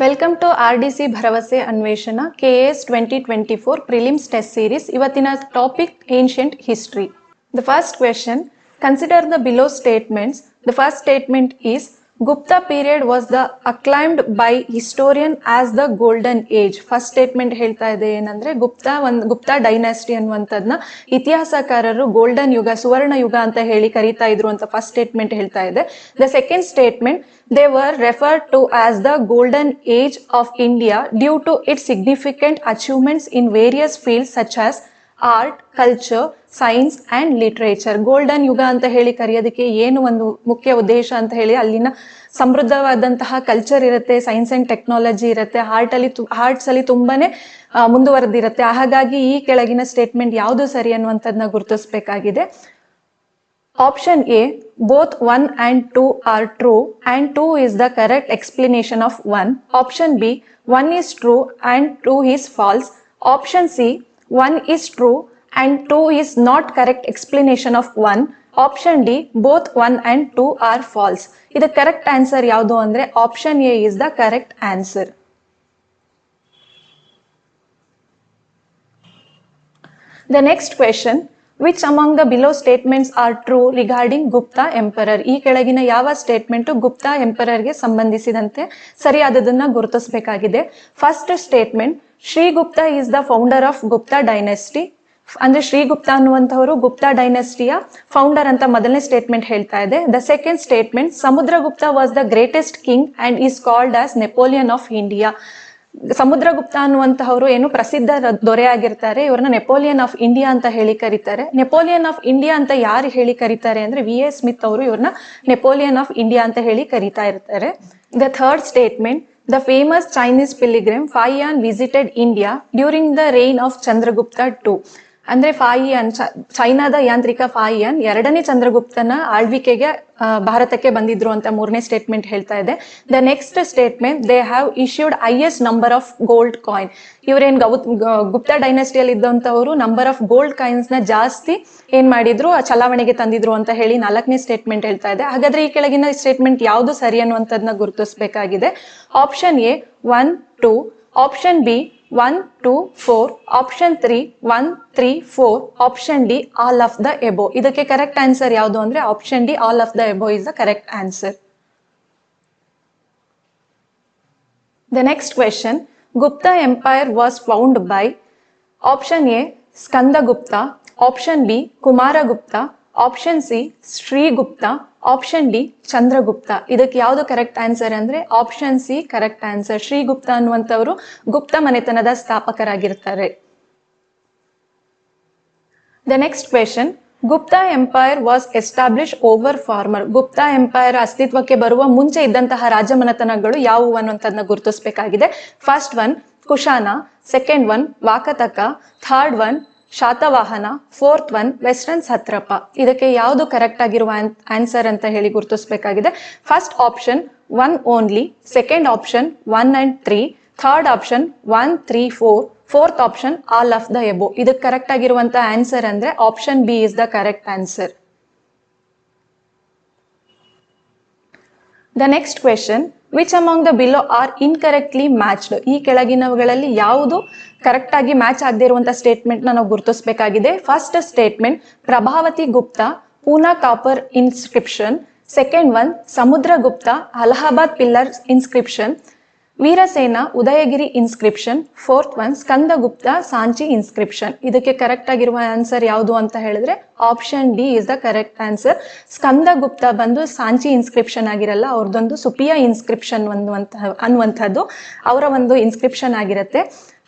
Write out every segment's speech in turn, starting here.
Welcome to R D C Bharavase Anveshana K S twenty twenty four prelims test series ಇವತ್ತಿನ topic ancient history the first question consider the below statements the first statement is Gupta period was the acclaimed by historian as the golden age first statement ಹೇಳ್ತಾ ಇದೆ ಏನಂದ್ರೆ, ಗುಪ್ತಾ ಒಂದ್, Gupta dynasty ಅನ್ನುವಂಥದ್ನ ಇತಿಹಾಸಕಾರರು golden ಯುಗ, ಸುವರ್ಣ ಯುಗ ಅಂತ ಹೇಳಿ ಕರೀತಾ ಇದ್ರು ಅಂತ ಫಸ್ಟ್ ಸ್ಟೇಟ್ಮೆಂಟ್ ಹೇಳ್ತಾ ಇದೆ. The second statement they were refer to as the golden age of India due to it significant achievements in various fields such as art culture science and literature golden ಯುಗ ಅಂತ ಹೇಳಿ ಕರೆಯೋದಕ್ಕೆ ಏನು ಒಂದು ಮುಖ್ಯ ಉದ್ದೇಶ ಅಂತ ಹೇಳಿ ಅಲ್ಲಿನ ಸಮೃದ್ಧವಾದಂತಹ ಕಲ್ಚರ್ ಇರುತ್ತೆ ಸೈನ್ಸ್ ಅಂಡ್ ಟೆಕ್ನಾಲಜಿ ಇರುತ್ತೆ ಹಾರ್ಟ್ ಅಲ್ಲಿ ಹಾರ್ಟ್ಸ್ ಅಲ್ಲಿ ತುಂಬಾನೇ ಮುಂದುವರೆದಿರುತ್ತೆ. ಹಾಗಾಗಿ ಈ ಕೆಳಗಿನ ಸ್ಟೇಟ್ಮೆಂಟ್ ಯಾವುದು ಸರಿ ಅನ್ನುವಂಥದ್ದನ್ನ ಗುರುತಿಸಬೇಕಾಗಿದೆ. Option A both one and two are true and two is the correct explanation of one option B one is true and two is false option C one is true and two is not correct explanation of one option D both one and two are false ಇದು correct answer ಯಾವುದು ಅಂದ್ರೆ option A is the correct answer the next question which among the below statements are true regarding Gupta emperor ಈ ಕೆಳಗಿನ ಯಾವ statement Gupta ಎಂಪರರ್ಗೆ ಸಂಬಂಧಿಸಿದಂತೆ ಸರಿಯಾದದನ್ನ ಗುರುತಿಸಬೇಕಾಗಿದೆ. First statement Sri Gupta is the founder of Gupta dynasty ಅಂದ್ರೆ ಶ್ರೀ ಗುಪ್ತಾ ಅನ್ನುವಂಥವರು ಗುಪ್ತಾ ಡೈನೆಸ್ಟಿಯ ಫೌಂಡರ್ ಅಂತ ಮೊದಲನೇ ಸ್ಟೇಟ್ಮೆಂಟ್ ಹೇಳ್ತಾ ಇದೆ. The second statement Samudra Gupta was the greatest king and is called as Napoleon of India Samudragupta ಅನ್ನುವಂತಹವರು ಏನು ಪ್ರಸಿದ್ಧ ದೊರೆ ಆಗಿರ್ತಾರೆ ಇವ್ರನ್ನ ನೆಪೋಲಿಯನ್ ಆಫ್ ಇಂಡಿಯಾ ಅಂತ ಹೇಳಿ ಕರೀತಾರೆ. ನೆಪೋಲಿಯನ್ ಆಫ್ ಇಂಡಿಯಾ ಅಂತ ಯಾರು ಹೇಳಿ ಕರೀತಾರೆ ಅಂದ್ರೆ ವಿ ಎ ಸ್ಮಿತ್ ಅವರು ಇವ್ರನ್ನ ನೆಪೋಲಿಯನ್ ಆಫ್ ಇಂಡಿಯಾ ಅಂತ ಹೇಳಿ ಕರೀತಾ ಇರ್ತಾರೆ. The third statement the famous Chinese pilgrim Faxian visited India during the reign of Chandragupta two ಅಂದ್ರೆ ಫಾಯಿಯನ್ ಚೈನಾದ ಯಾಂತ್ರಿಕ ಫಾಯಿಯನ್ ಎರಡನೇ ಚಂದ್ರಗುಪ್ತನ ಆಳ್ವಿಕೆಗೆ ಭಾರತಕ್ಕೆ ಬಂದಿದ್ರು ಅಂತ ಮೂರನೇ ಸ್ಟೇಟ್ಮೆಂಟ್ ಹೇಳ್ತಾ ಇದೆ. The next statement they have issued highest number of gold coin ಇವ್ರೇನ್ Gupta ಡೈನಸ್ಟಿಯಲ್ಲಿ ಇದ್ದಂಥವ್ರು ನಂಬರ್ ಆಫ್ ಗೋಲ್ಡ್ ಕಾಯಿನ್ಸ್ನ ಜಾಸ್ತಿ ಏನ್ ಮಾಡಿದ್ರು ಚಲಾವಣೆಗೆ ತಂದಿದ್ರು ಅಂತ ಹೇಳಿ ನಾಲ್ಕನೇ ಸ್ಟೇಟ್ಮೆಂಟ್ ಹೇಳ್ತಾ ಇದೆ. ಹಾಗಾದ್ರೆ ಈ ಕೆಳಗಿನ ಸ್ಟೇಟ್ಮೆಂಟ್ ಯಾವುದು ಸರಿ ಅನ್ನುವಂಥದ್ದನ್ನ ಗುರುತಿಸಬೇಕಾಗಿದೆ. Option A one two option B one two four option three one three four option D all of the above ಇದಕ್ಕೆ ಕರೆಕ್ಟ್ ಆನ್ಸರ್ ಯಾವುದು ಅಂದ್ರೆ option D all of the above is the correct answer The next question Gupta Empire was found by option A Skanda Gupta, option B Kumara Gupta, option C Sri Gupta, option D Chandragupta ಇದಕ್ಕೆ ಯಾವುದು correct answer ಅಂದ್ರೆ option C correct answer Shrigupta ಅನ್ನುವಂಥವರು Gupta ಮನೆತನದ ಸ್ಥಾಪಕರಾಗಿರ್ತಾರೆ. The next question Gupta empire was establish over former Gupta empire ಅಸ್ತಿತ್ವಕ್ಕೆ ಬರುವ ಮುಂಚೆ ಇದ್ದಂತಹ ರಾಜಮನೆತನಗಳು ಯಾವುವು ಅನ್ನುವಂಥದ್ದನ್ನ ಗುರುತಿಸಬೇಕಾಗಿದೆ. First one Kushana second one Vakataka third one Satavahana, fourth one, western Satrapa. ಇದಕ್ಕೆ ಯಾವುದು ಕರೆಕ್ಟ್ ಆಗಿರುವ ಆನ್ಸರ್ ಅಂತ ಹೇಳಿ ಗುರುತಿಸಬೇಕಾಗಿದೆ. First option one only second option one and three third option one three four fourth option all of the above ಇದಕ್ಕೆ correct ಆಗಿರುವಂತ answer ಅಂದ್ರೆ option B is the correct answer the next question which among the below are incorrectly matched ಈ ಕೆಳಗಿನವುಗಳಲ್ಲಿ ಯಾವುದು correct ಆಗಿ match ಆಗದೆ ಇರುವಂತಹ statement ನಾವು ಗುರುತಿಸಬೇಕಾಗಿದೆ. First statement Prabhavati Gupta, Poona copper inscription second one Samudra Gupta, Allahabad pillar inscription Virasena, Udayagiri inscription fourth one Skandagupta Sanchi inscription ಇದಕ್ಕೆ correct ಆಗಿರುವ answer ಯಾವುದು ಅಂತ ಹೇಳಿದ್ರೆ option D is the correct answer Skandagupta ಬಂದು Sanchi inscription ಆಗಿರಲ್ಲ ಅವ್ರದ್ದೊಂದು ಸುಪಿಯಾ inscription ಅನ್ನುವಂತಹ ಅನ್ನುವಂಥದ್ದು. ಅವರ ಒಂದು ಇನ್ಸ್ಕ್ರಿಪ್ಷನ್ ಆಗಿರುತ್ತೆ.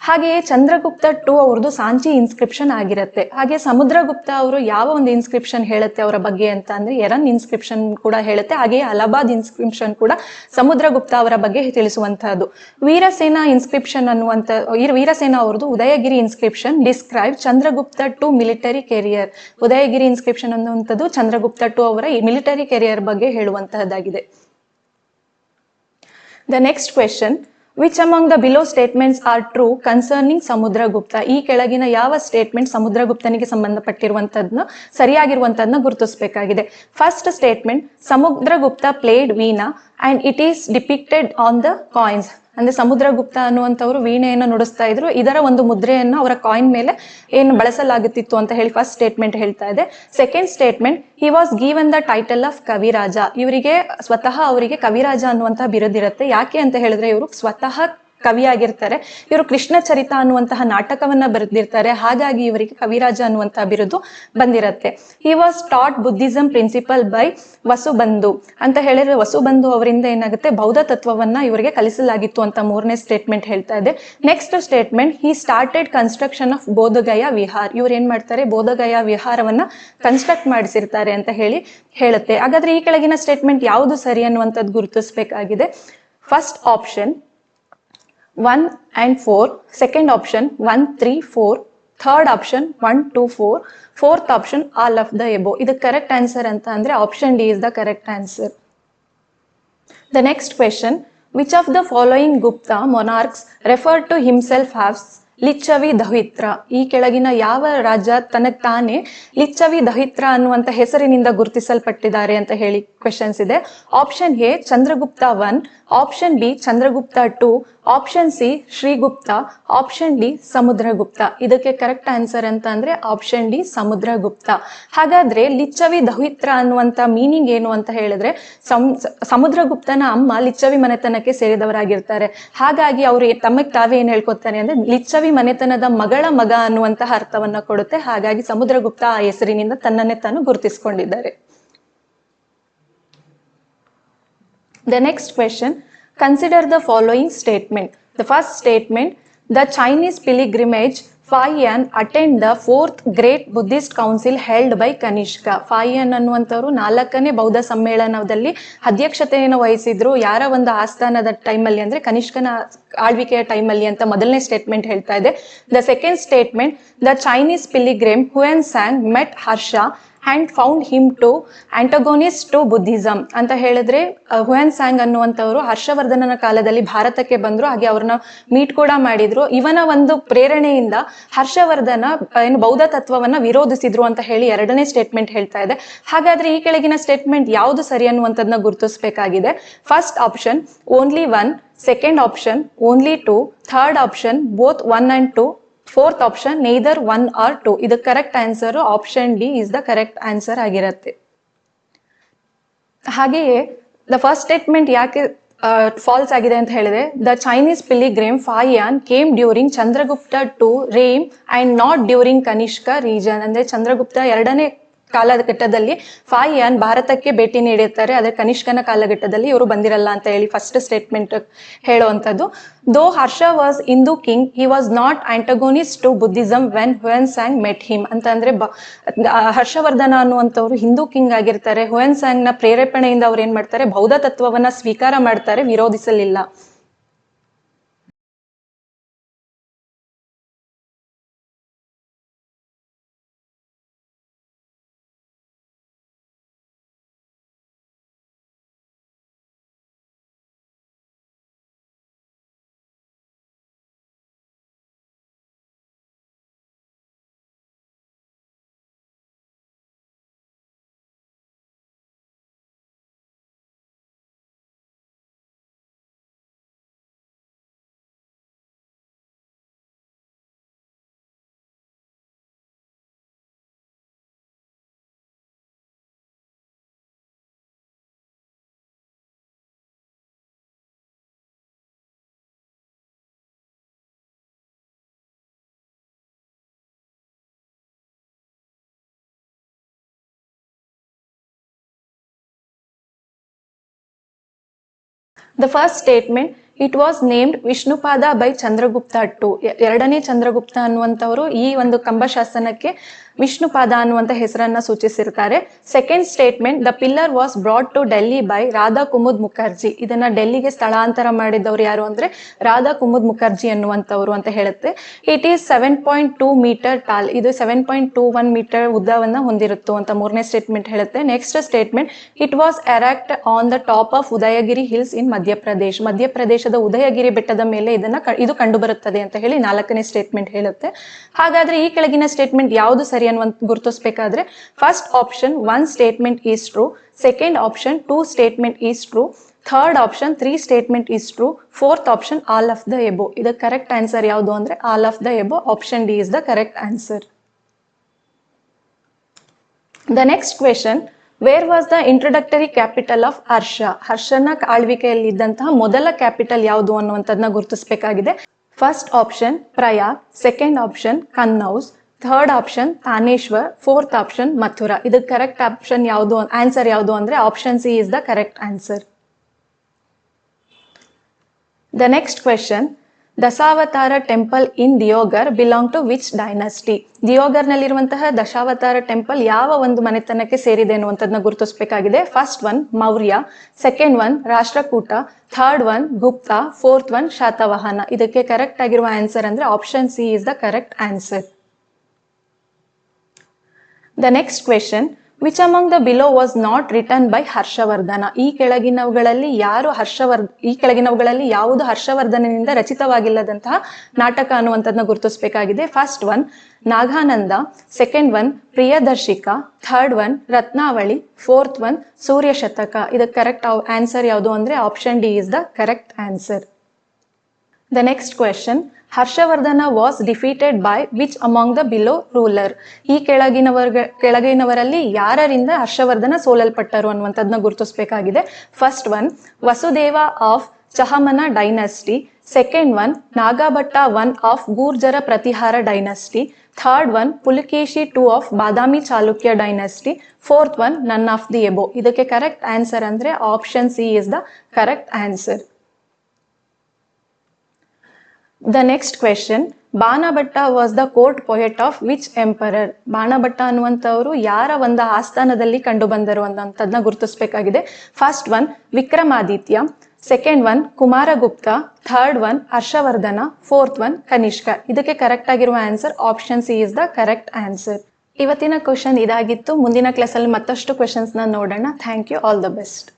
ಹಾಗೆಯೇ ಚಂದ್ರಗುಪ್ತ ಟು ಅವ್ರದ್ದು ಸಾಂಚಿ ಇನ್ಸ್ಕ್ರಿಪ್ಷನ್ ಆಗಿರುತ್ತೆ. ಹಾಗೆ ಸಮುದ್ರಗುಪ್ತ ಅವರು ಯಾವ ಒಂದು ಇನ್ಸ್ಕ್ರಿಪ್ಷನ್ ಹೇಳುತ್ತೆ ಅವರ ಬಗ್ಗೆ ಅಂತ ಅಂದ್ರೆ ಎರನ್ ಇನ್ಸ್ಕ್ರಿಪ್ಷನ್ ಕೂಡ ಹೇಳುತ್ತೆ, ಹಾಗೆಯೇ ಅಲಹಾಬಾದ್ ಇನ್ಸ್ಕ್ರಿಪ್ಷನ್ ಕೂಡ ಸಮುದ್ರಗುಪ್ತ ಅವರ ಬಗ್ಗೆ ತಿಳಿಸುವಂತಹದ್ದು. ವೀರಸೇನ ಇನ್ಸ್ಕ್ರಿಪ್ಷನ್ ಅನ್ನುವಂತ ವೀರಸೇನಾ ಅವ್ರದ್ದು Udayagiri inscription describe Chandragupta two military career Udayagiri inscription ಅನ್ನುವಂಥದ್ದು ಚಂದ್ರಗುಪ್ತ ಟು ಅವರ ಮಿಲಿಟರಿ ಕೆರಿಯರ್ ಬಗ್ಗೆ ಹೇಳುವಂತಹದ್ದಾಗಿದೆ. The next question which among the below statements are true concerning Samudragupta ಈ ಕೆಳಗಿನ ಯಾವ ಸ್ಟೇಟ್ಮೆಂಟ್ ಸಮುದ್ರಗುಪ್ತನಿಗೆ ಸಂಬಂಧಪಟ್ಟಿರುವಂತದ್ನ ಸರಿಯಾಗಿರುವಂತದ್ನ ಗುರುತಿಸಬೇಕಾಗಿದೆ. First statement Samudragupta played veena and it is depicted on the coins ಅಂದ್ರೆ ಸಮುದ್ರಗುಪ್ತ ಅನ್ನುವಂಥವ್ರು ವೀಣೆಯನ್ನು ನುಡಿಸ್ತಾ ಇದ್ರು. ಇದರ ಒಂದು ಮುದ್ರೆಯನ್ನು ಅವರ ಕಾಯಿನ್ ಮೇಲೆ ಏನು ಬಳಸಲಾಗುತ್ತಿತ್ತು ಅಂತ ಹೇಳಿ ಫಸ್ಟ್ ಸ್ಟೇಟ್ಮೆಂಟ್ ಹೇಳ್ತಾ ಇದೆ. Second statement he was given the title of Kaviraja. ಇವರಿಗೆ ಸ್ವತಃ ಅವರಿಗೆ ಕವಿರಾಜ ಅನ್ನುವಂತಹ ಬಿರುದಿರುತ್ತೆ. ಯಾಕೆ ಅಂತ ಹೇಳಿದ್ರೆ ಇವರು ಸ್ವತಃ ಕವಿಯಾಗಿರ್ತಾರೆ ಇವರು ಕೃಷ್ಣ ಚರಿತ ಅನ್ನುವಂತಹ ನಾಟಕವನ್ನ ಬರೆದಿರ್ತಾರೆ. ಹಾಗಾಗಿ ಇವರಿಗೆ ಕವಿರಾಜ ಅನ್ನುವಂತಹ ಬಿರುದು ಬಂದಿರತ್ತೆ. He was taught Buddhism principle by Vasubandhu ಅಂತ ಹೇಳಿದ್ರೆ ವಸುಬಂಧು ಅವರಿಂದ ಏನಾಗುತ್ತೆ? ಬೌದ್ಧ ತತ್ವವನ್ನ ಇವರಿಗೆ ಕಲಿಸಲಾಗಿತ್ತು ಅಂತ ಮೂರನೇ ಸ್ಟೇಟ್ಮೆಂಟ್ ಹೇಳ್ತಾ ಇದೆ. Next statement he started construction of Bodh Gaya Vihar ಇವ್ರು ಏನ್ ಮಾಡ್ತಾರೆ? ಬೋಧಗಯ ವಿಹಾರವನ್ನ ಕನ್ಸ್ಟ್ರಕ್ಟ್ ಮಾಡಿಸಿರ್ತಾರೆ ಅಂತ ಹೇಳಿ ಹೇಳುತ್ತೆ. ಹಾಗಾದ್ರೆ ಈ ಕೆಳಗಿನ ಸ್ಟೇಟ್ಮೆಂಟ್ ಯಾವುದು ಸರಿ ಅನ್ನುವಂಥದ್ದು ಗುರುತಿಸಬೇಕಾಗಿದೆ. First option one and four second option one three four third option one two four fourth option all of the above ಇದು ಕರೆಕ್ಟ್ ಆನ್ಸರ್ ಅಂತ ಅಂದ್ರೆ option D is the correct answer The next question, Which of the following Gupta monarchs referred to himself as Licchavi ದಹಿತ್ರ ಈ ಕೆಳಗಿನ ಯಾವ ರಾಜ ತನಗೆ ತಾನೇ ಲಿಚ್ಚವಿ ದಹಿತ್ರ ಅನ್ನುವಂಥ ಹೆಸರಿನಿಂದ ಗುರುತಿಸಲ್ಪಟ್ಟಿದ್ದಾರೆ ಅಂತ ಹೇಳಿ ಕ್ವೆಶನ್ಸ್ ಇದೆ. Option A Chandragupta one option B Chandragupta two option C Srigupta option D Samudragupta ಇದಕ್ಕೆ ಕರೆಕ್ಟ್ ಆನ್ಸರ್ ಅಂತ ಅಂದ್ರೆ ಆಪ್ಷನ್ ಡಿ ಸಮುದ್ರಗುಪ್ತ ಹಾಗಾದ್ರೆ ಲಿಚ್ಚವಿ ದಹಿತ್ರ ಅನ್ನುವಂತ ಮೀನಿಂಗ್ ಏನು ಅಂತ ಹೇಳಿದ್ರೆ ಸಮ್- ಸಮುದ್ರಗುಪ್ತನ ಅಮ್ಮ ಲಿಚ್ಚವಿ ಮನೆತನಕ್ಕೆ ಸೇರಿದವರಾಗಿರ್ತಾರೆ. ಹಾಗಾಗಿ ಅವರು ತಮಗೆ ತಾವೇ ಏನ್ ಹೇಳ್ಕೊತಾರೆ ಅಂದ್ರೆ ಲಿಚ್ಚವಿ ಮನೆತನದ ಮಗಳ ಮಗ ಅನ್ನುವಂತಹ ಅರ್ಥವನ್ನ ಕೊಡುತ್ತೆ. ಹಾಗಾಗಿ ಸಮುದ್ರಗುಪ್ತ ಆ ಹೆಸರಿನಿಂದ ತನ್ನನ್ನೇ ತಾನು ಗುರುತಿಸಿಕೊಂಡಿದ್ದಾರೆ. The next question Consider the following statement. The first statement The Chinese pilgrimage Fayan attend the fourth great Buddhist council held by Kanishka. Fahien ಅನ್ನುವಂಥವ್ರು ನಾಲ್ಕನೇ ಬೌದ್ಧ ಸಮ್ಮೇಳನದಲ್ಲಿ ಅಧ್ಯಕ್ಷತೆಯನ್ನು ವಹಿಸಿದ್ರು ಯಾರ ಒಂದು ಆಸ್ಥಾನದ ಟೈಮಲ್ಲಿ ಅಂದ್ರೆ ಕನಿಷ್ಕನ ಆಳ್ವಿಕೆಯ ಟೈಮಲ್ಲಿ ಅಂತ ಮೊದಲನೇ ಸ್ಟೇಟ್ಮೆಂಟ್ ಹೇಳ್ತಾ ಇದೆ the second statement the Chinese pilgrim Hiuen Tsang met Harsha and found him to antagonist to Buddhism ಅಂತ ಹೇಳಿದ್ರೆ ಹುಯನ್ ಸ್ಯಾಂಗ್ ಅನ್ನುವಂಥವ್ರು ಹರ್ಷವರ್ಧನನ ಕಾಲದಲ್ಲಿ ಭಾರತಕ್ಕೆ ಬಂದ್ರು, ಹಾಗೆ ಅವ್ರನ್ನ ಮೀಟ್ ಕೂಡ ಮಾಡಿದ್ರು. ಇವನ ಒಂದು ಪ್ರೇರಣೆಯಿಂದ ಹರ್ಷವರ್ಧನ ಏನು ಬೌದ್ಧ ತತ್ವವನ್ನ ವಿರೋಧಿಸಿದ್ರು ಅಂತ ಹೇಳಿ ಎರಡನೇ ಸ್ಟೇಟ್ಮೆಂಟ್ ಹೇಳ್ತಾ ಇದೆ. ಹಾಗಾದ್ರೆ ಈ ಕೆಳಗಿನ ಸ್ಟೇಟ್ಮೆಂಟ್ ಯಾವುದು ಸರಿ ಅನ್ನುವಂಥದ್ದನ್ನ ಗುರುತಿಸಬೇಕಾಗಿದೆ. First option only one second option only two third option both one and two fourth option neither one or two ಇದು correct answer option D is the correct answer ಆಗಿರುತ್ತೆ. ಹಾಗೆಯೇ ದ ಫಸ್ಟ್ ಸ್ಟೇಟ್ಮೆಂಟ್ ಯಾಕೆ false ಆಗಿದೆ ಅಂತ ಹೇಳಿದೆ the Chinese pilgrim Fahien came during Chandragupta two reign and not during Kanishka region ಅಂದ್ರೆ ಚಂದ್ರಗುಪ್ತ ಎರಡನೇ ಕಾಲಘಟ್ಟದಲ್ಲಿ ಫಾಯಿಯಾನ್ ಭಾರತಕ್ಕೆ ಭೇಟಿ ನೀಡಿರ್ತಾರೆ. ಆದರೆ ಕನಿಷ್ಕನ ಕಾಲಘಟ್ಟದಲ್ಲಿ ಇವರು ಬಂದಿರಲ್ಲ ಅಂತ ಹೇಳಿ ಫಸ್ಟ್ ಸ್ಟೇಟ್ಮೆಂಟ್ ಹೇಳುವಂಥದ್ದು. Though Harsha was Hindu king he was not antagonist to Buddhism when Hiuen Tsang met him ಅಂತಂದ್ರೆ ಅಂದ್ರೆ ಹರ್ಷವರ್ಧನ ಅನ್ನುವಂಥವ್ರು ಹಿಂದೂ ಕಿಂಗ್ ಆಗಿರ್ತಾರೆ. ಹುಯನ್ ಸ್ಯಾಂಗ್ನ ಪ್ರೇರೇಪಣೆಯಿಂದ ಅವ್ರು ಏನ್ ಮಾಡ್ತಾರೆ? ಬೌದ್ಧ ತತ್ವವನ್ನ ಸ್ವೀಕಾರ ಮಾಡ್ತಾರೆ, ವಿರೋಧಿಸಲಿಲ್ಲ. The first statement it was named Vishnupada by Chandragupta two ಎರಡನೇ ಚಂದ್ರಗುಪ್ತ ಅನ್ನುವಂಥವರು ಈ ಒಂದು ಕಂಬಶಾಸನಕ್ಕೆ ವಿಷ್ಣುಪಾದ ಅನ್ನುವಂಥ ಹೆಸರನ್ನ ಸೂಚಿಸಿರ್ತಾರೆ. Second statement the pillar was brought to Delhi by Radha Kumud Mukherjee ಇದನ್ನ ಡೆಲ್ಲಿಗೆ ಸ್ಥಳಾಂತರ ಮಾಡಿದವರು ಯಾರು ಅಂದ್ರೆ ರಾಧಾ ಕುಮುದ್ ಮುಖರ್ಜಿ ಅನ್ನುವಂಥವ್ರು ಅಂತ ಹೇಳುತ್ತೆ. It is seven point two meter tall ಇದು seven point two one meter ಉದ್ದವನ್ನ ಹೊಂದಿರುತ್ತೋ ಅಂತ ಮೂರನೇ ಸ್ಟೇಟ್ಮೆಂಟ್ ಹೇಳುತ್ತೆ. Next statement it was erect on the top of Udayagiri hills in Madhya Pradesh ಮಧ್ಯಪ್ರದೇಶದ ಉದಯಗಿರಿ ಬೆಟ್ಟದ ಮೇಲೆ ಇದನ್ನ ಇದು ಕಂಡು ಬರುತ್ತದೆ ಅಂತ ಹೇಳಿ ನಾಲ್ಕನೇ ಸ್ಟೇಟ್ಮೆಂಟ್ ಹೇಳುತ್ತೆ. ಹಾಗಾದ್ರೆ ಈ ಕೆಳಗಿನ ಸ್ಟೇಟ್ಮೆಂಟ್ ಯಾವುದು ಸರಿ ಅನ್ನುವಂತ ಗುರುತಿಸಬೇಕಾದ್ರೆ first option one statement is true second option two statement is true third option three statement is true fourth option all of the above ಇದಕ್ಕೆ ಕರೆಕ್ಟ್ ಆನ್ಸರ್ ಯಾವುದು ಅಂದ್ರೆ all of the above option D is the correct answer the next question where was the introductory capital of Harsha ಹರ್ಷನ ಆಳ್ವಿಕೆಯಲ್ಲಿ ಇದ್ದಂತಹ ಮೊದಲ capital ಯಾವುದು ಅನ್ನುವಂಥದ್ದನ್ನ ಗುರುತಿಸಬೇಕಾಗಿದೆ. First option Prayag second option Kannauj third option Thaneshwar fourth option Mathura ಇದಕ್ಕೆ correct option ಯಾವುದು answer ಯಾವುದು ಅಂದ್ರೆ option C is the correct answer the next question Dashavatara temple in Deoghar belong to which dynasty. ದಿಯೋಗರ್ನಲ್ಲಿರುವಂತಹ Dashavatara temple ಯಾವ ಒಂದು ಮನೆತನಕ್ಕೆ ಸೇರಿದೆ ಅನ್ನುವಂಥದ್ದನ್ನ ಗುರುತಿಸಬೇಕಾಗಿದೆ. First one Maurya. Second one Rashtrakuta. Third one Gupta. Fourth one Satavahana. ಇದಕ್ಕೆ correct ಆಗಿರುವ answer ಅಂದ್ರೆ option C is the correct answer the next question which among the below was not written by Harshavardhana ಈ ಕೆಳಗಿನವುಗಳಲ್ಲಿ ಯಾರು ಹರ್ಷವರ್ಧ, ಈ ಕೆಳಗಿನವುಗಳಲ್ಲಿ ಯಾವುದು ಹರ್ಷವರ್ಧನನಿಂದ ರಚಿತವಾಗಿಲ್ಲದಂತಹ ನಾಟಕ ಅನ್ನುವಂಥದ್ನ ಗುರುತಿಸಬೇಕಾಗಿದೆ. First one Nagananda. Second one Priyadarshika. Third one Ratnavali. Fourth one Surya Shataka ಇದಕ್ಕೆ ಕರೆಕ್ಟ್ ಆನ್ಸರ್ ಯಾವುದು ಅಂದ್ರೆ option D is the correct answer the next question Harshavardhana was defeated by which among the below ruler. ಈ ಕೆಳಗಿನವರ್ಗ, ಕೆಳಗಿನವರಲ್ಲಿ ಯಾರರಿಂದ ಹರ್ಷವರ್ಧನ ಸೋಲಲ್ಪಟ್ಟರು ಅನ್ನುವಂಥದ್ದನ್ನ ಗುರುತಿಸಬೇಕಾಗಿದೆ. First one Vasudeva of Chahamana dynasty. Second one Nagabhata one of Gurjara Pratihara dynasty. Third one Pulakeshi two of Badami Chalukya dynasty. Fourth one none of the above ಇದಕ್ಕೆ correct answer ಅಂದ್ರೆ option C is the correct answer the next question Banabhatta was the court poet of which emperor Banabhatta ಅನ್ನುವಂಥವ್ರು ಯಾರ ಒಂದು ಆಸ್ಥಾನದಲ್ಲಿ ಕಂಡು ಬಂದರು ಅನ್ನೋಂಥದ್ನ ಗುರುತಿಸ್ಬೇಕಾಗಿದೆ. First one Vikramaditya. Second one Kumaragupta. Third one Harshavardhana. Fourth one Kanishka. ಇದಕ್ಕೆ correct ಆಗಿರುವ answer option C is the correct answer ಇವತ್ತಿನ question ಇದಾಗಿತ್ತು. ಮುಂದಿನ ಕ್ಲಾಸಲ್ಲಿ ಮತ್ತಷ್ಟು ಕ್ವೆಶನ್ಸ್ನ ನೋಡೋಣ. Thank you all the best